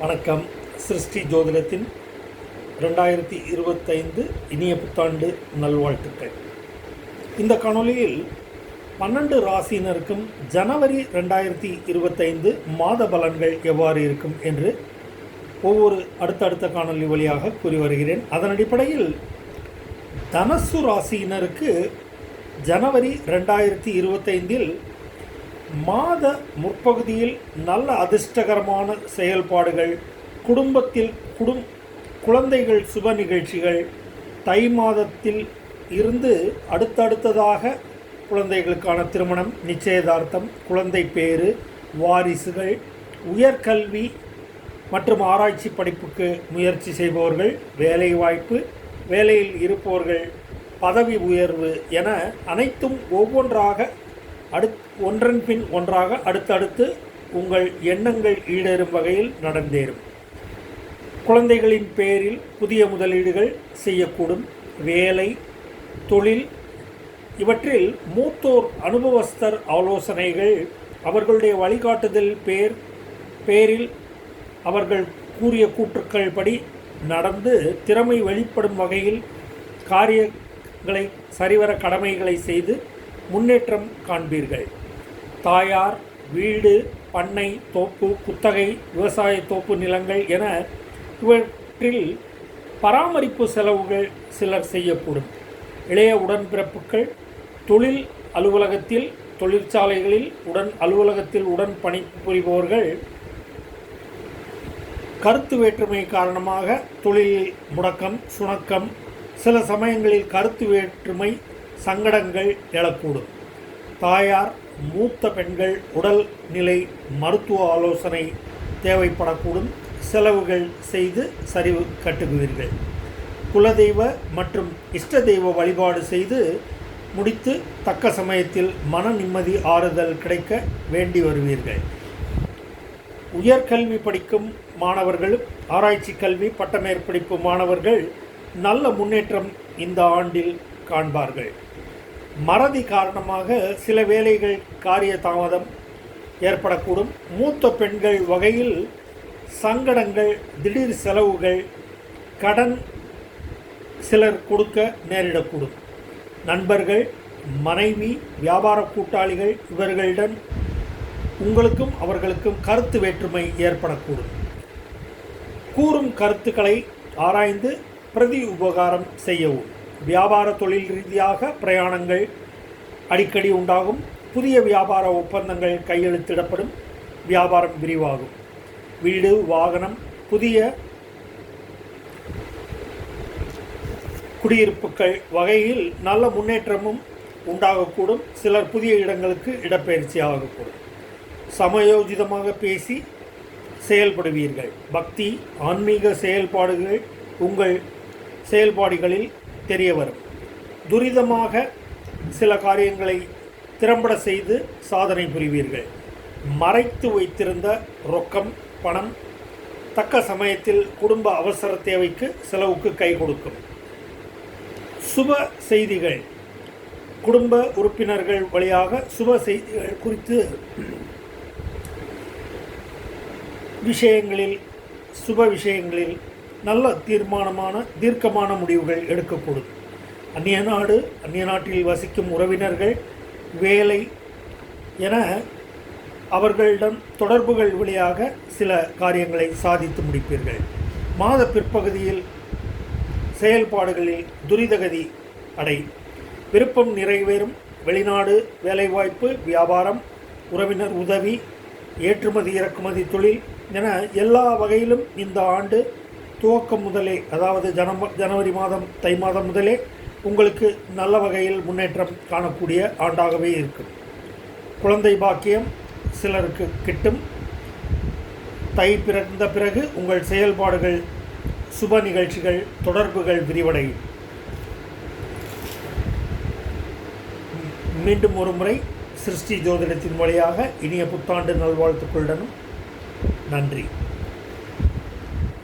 வணக்கம். சிருஷ்டி ஜோதிடத்தின் ரெண்டாயிரத்தி இருபத்தைந்து இனிய புத்தாண்டு நல்வாழ்த்துக்கள். இந்த காணொளியில் பன்னெண்டு ராசியினருக்கும் ஜனவரி ரெண்டாயிரத்தி இருபத்தைந்து மாத பலன்கள் எவ்வாறு இருக்கும் என்று ஒவ்வொரு அடுத்தடுத்த காணொளி வழியாக கூறி வருகிறேன். அதன் அடிப்படையில் தனசு ராசியினருக்கு ஜனவரி ரெண்டாயிரத்தி இருபத்தைந்தில் மாத முற்பகுதியில் நல்ல அதிர்ஷ்டகரமான செயல்பாடுகள் குடும்பத்தில் குடும் குழந்தைகள் சுப நிகழ்ச்சிகள் தை மாதத்தில் இருந்து அடுத்தடுத்ததாக குழந்தைகளுக்கான திருமணம் நிச்சயதார்த்தம் குழந்தை பேறு வாரிசுகள் உயர்கல்வி மற்றும் ஆராய்ச்சி படிப்புக்கு முயற்சி செய்பவர்கள் வேலைவாய்ப்பு வேலையில் இருப்பவர்கள் பதவி உயர்வு என அனைத்தும் ஒவ்வொன்றாக அடுத் ஒன்றன் பின் ஒன்றாக அடுத்தடுத்து உங்கள் எண்ணங்கள் ஈடேறும் வகையில் நடந்தேறும். குழந்தைகளின் பேரில் புதிய முதலீடுகள் செய்யக்கூடும். வேலை தொழில் இவற்றில் மூத்தோர் அனுபவஸ்தர் ஆலோசனைகள் அவர்களுடைய வழிகாட்டுதல் பேர் பேரில் அவர்கள் கூறிய கூற்றுக்கள் படி நடந்து திறமை வெளிப்படும் வகையில் காரியங்களை சரிவர கடமைகளை செய்து முன்னேற்றம் காண்பீர்கள். தாயார் வீடு பண்ணை தோப்பு குத்தகை விவசாய தோப்பு நிலங்கள் என இவற்றில் பராமரிப்பு செலவுகள் சிலர் செய்யக்கூடும் இளைய உடன்பிறப்புகள் தொழில் அலுவலகத்தில் தொழிற்சாலைகளில் உடன் அலுவலகத்தில் உடன் பணிபுரிபவர்கள் கருத்து வேற்றுமை காரணமாக தொழிலில் முடக்கம் சுணக்கம் சில சமயங்களில் கருத்து வேற்றுமை சங்கடங்கள் எழக்கூடும். தாயார் மூத்த பெண்கள் உடல் நிலை மருத்துவ ஆலோசனை தேவைப்படக்கூடும். செலவுகள் செய்து சரிவு கட்டுகுவீர்கள் குலதெய்வ மற்றும் இஷ்ட தெய்வ வழிபாடு செய்து முடித்து தக்க சமயத்தில் மன நிம்மதி ஆறுதல் கிடைக்க வேண்டி வருவீர்கள். உயர்கல்வி படிக்கும் மாணவர்கள் ஆராய்ச்சி கல்வி பட்டமேற்படிப்பு மாணவர்கள் நல்ல முன்னேற்றம் இந்த ஆண்டில் காண்பார்கள். மறதி காரணமாக சில வேலைகள் காரிய தாமதம் ஏற்படக்கூடும். மூத்த பெண்கள் வகையில் சங்கடங்கள் திடீர் செலவுகள் கடன் சிலர் கொடுக்க நேரிடக்கூடும். நண்பர்கள் மனைவி வியாபார கூட்டாளிகள் இவர்களிடம் உங்களுக்கும் அவர்களுக்கும் கருத்து வேற்றுமை ஏற்படக்கூடும். கூறும் கருத்துக்களை ஆராய்ந்து பிரதி உபகாரம் செய்யவும். வியாபார தொழில் ரீதியாக பிரயாணங்கள் அடிக்கடி உண்டாகும். புதிய வியாபார ஒப்பந்தங்கள் கையெழுத்திடப்படும். வியாபாரம் விரிவாகும். வீடு வாகனம் புதிய குடியிருப்புகள் வகையில் நல்ல முன்னேற்றமும் உண்டாகக்கூடும். சிலர் புதிய இடங்களுக்கு இடப்பெயர்ச்சி ஆகக்கூடும். சமயோஜிதமாக பேசி செயல்படுவீர்கள். பக்தி ஆன்மீக செயல்பாடுகள் உங்கள் செயல்பாடுகளில் தெரிய வரும் துரிதமாக சில காரியங்களை திறம்பட செய்து சாதனை புரிவீர்கள். மறைத்து வைத்திருந்த ரொக்கம் பணம் தக்க சமயத்தில் குடும்ப அவசர தேவைக்கு செலவுக்கு கை கொடுக்கும். சுப செய்திகள். குடும்ப உறுப்பினர்கள் வழியாக சுப செய்திகள் குறித்து விஷயங்களில் சுப விஷயங்களில் நல்ல தீர்மானமான தீர்க்கமான முடிவுகள் எடுக்கக்கூடும் அந்நிய நாடு அந்நிய நாட்டில் வசிக்கும் உறவினர்கள் வேலை என அவர்களிடம் தொடர்புகள் வழியாக சில காரியங்களை சாதித்து முடிப்பீர்கள். மாத பிற்பகுதியில் செயல்பாடுகளில் துரிதகதி அடை. விருப்பம் நிறைவேறும். வெளிநாடு வேலைவாய்ப்பு வியாபாரம் உறவினர் உதவி ஏற்றுமதி இறக்குமதி தொழில் என எல்லா வகையிலும் இந்த ஆண்டு துவக்கம் முதலே அதாவது ஜனம ஜனவரி மாதம் தை மாதம் முதலே உங்களுக்கு நல்ல வகையில் முன்னேற்றம் காணக்கூடிய ஆண்டாகவே இருக்கும். குழந்தை பாக்கியம் சிலருக்கு கிட்டும். தை பிறந்த பிறகு உங்கள் செயல்பாடுகள் சுப நிகழ்ச்சிகள் தொடர்புகள் விரிவடையும். மீண்டும் ஒரு முறை சிருஷ்டி ஜோதிடத்தின் வழியாக இனிய புத்தாண்டு நல்வாழ்த்துக்களுடனும் நன்றி.